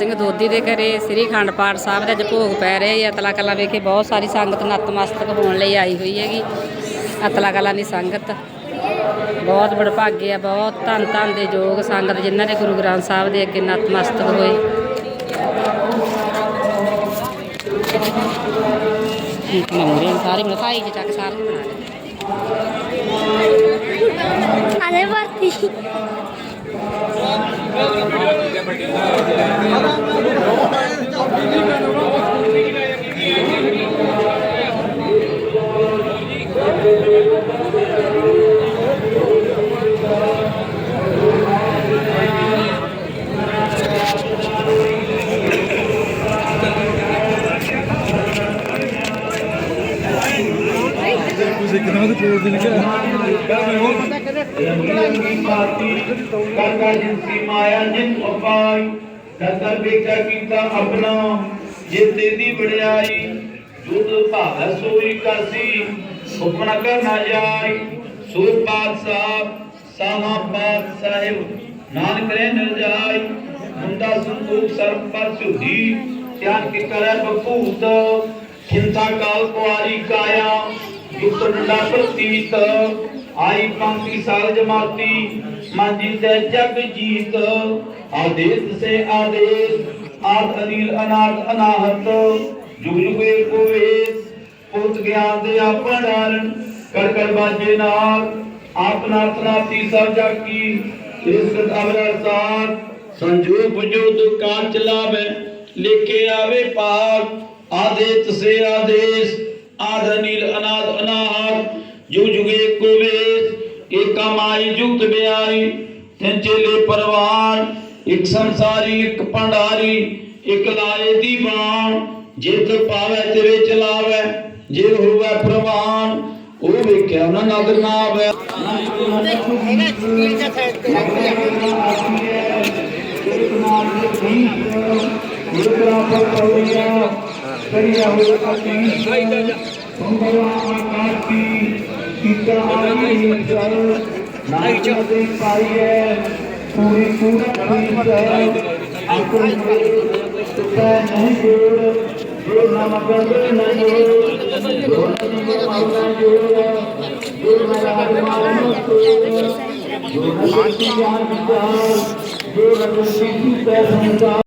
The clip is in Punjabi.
ਸਿੰਘ ਦੋਦੀ ਦੇ ਘਰੇ ਸ੍ਰੀ ਅਖੰਡ ਪਾਠ ਸਾਹਿਬ ਦੇ ਅੱਜ ਭੋਗ ਪੈ ਰਹੇ ਆ। ਅਤਲਾ ਕਲਾ ਵੇਖੇ ਬਹੁਤ ਸਾਰੀ ਸੰਗਤ ਨਤਮਸਤਕ ਹੋਣ ਲਈ ਆਈ ਹੋਈ ਹੈਗੀ। ਅਤਲਾ ਕਲਾ ਦੀ ਸੰਗਤ। ਬਹੁਤ ਵਡਭਾਗੇ ਆ, ਬਹੁਤ ਧੰਨ ਧੰਨ ਦੇ ਯੋਗ ਸੰਗਤ ਜਿਨ੍ਹਾਂ ਨੇ ਗੁਰੂ ਗ੍ਰੰਥ ਸਾਹਿਬ ਦੇ ਅੱਗੇ ਨਤਮਸਤਕ ਹੋਏ। ਮੰਮਰੇ ਸਾਰੇ ਮਿਠਾਈ ਚ ਚੱਕ ਸਾਰੇ ਬਣਾ ਲਏ। ਅਰੇ ਵਰਤੀ। ਤੁਸੀਂ ਕਿੰਨਾ ਦੇ ਕੋਲ ਦੀ ਕਾਕਾ ਜਿਨਸੀ ਮਾਇਆ ਜਿਨ ਉਪਾਈ ਦਦਰ ਵੇਖਾ ਕੀਤਾ ਆਪਣਾ ਜੇ ਤੇਰੀ ਵਡਿਆਈ ਜੁਦ ਭਾਵ ਸੋਈ ਕਰਸੀ ਹੁਕਮ ਕਰਨਾ ਜਾਈ ਸੋ ਪਾਤਸ਼ਾਹ ਸਾਹਾ ਪਾਤ ਸਾਹਿਬ ਨਾਨਕ ਰਹਿ ਨ ਜਾਈ, ਮੁੰਡਾ ਸੰਤੋਖ ਸਰਬ ਪਰ ਸੁਧੀ ਧਿਆਨ ਕੀ ਕਰੈ ਬਪੂਤ ਚਿੰਤਾ ਕਾਲ ਕੁਆਰੀ ਕਾਇਆ। ਯੁਕਤ ਡੰਡਾ ਪ੍ਰਤੀਤ ਆਈ ਪੰਕਤੀ ਸਾਲ ਜਮਾਤੀ ਮਨ ਜੀਤੈ ਜਗ ਜੀਤ। ਆਦੇਸ ਸੇ ਆਦੇਸ, ਆਦ ਅਨੀਲ ਅਨਾਦ ਅਨਾਹਤ। ਜੁਗ ਜੁਗ ਏਕੋ ਪੁੱਤ ਗਿਆਨ ਦੇ ਆਪਣ ਕਰ ਕਰ ਬਾਜੇ ਨਾਲ ਆਪਨਾ ਤਨਾਤੀ ਸਭ ਜਾਕੀ, ਇਸ ਅਵਰ ਸਾਥ ਸੰਜੋਗ ਬੁਝੋ ਦੁਕਾਰ ਚਲਾਵੇ, ਲਿਖੇ ਆਵੇ ਪਾਰ। ਆਦੇਤ ਸੇ ਆਦੇਸ਼ आधनिल अनाथ अनाहत युग युगे कुवेत एकामाई युक्त ब्याई त्यांचे परवान एक संसारी एक पंडारी एक लाए दीवान ਜਿਤ ਪਾਵੇ ਤੇਰੇ ਚਲਾਵੇ ਜੇ ਹੋਵੇ ਪ੍ਰਵਾਨ ਉਹ ਵੇਖਿਆ ਉਹਨਾਂ ਨਦਰ ਨਾ ਆਵੇ ਗੁਰੂ ਗ੍ਰੰਥ ਪੜਿਆ ਕਰਿਆ ਹੋਇਆ ਕਿ पूरी पूरी जो नगर जो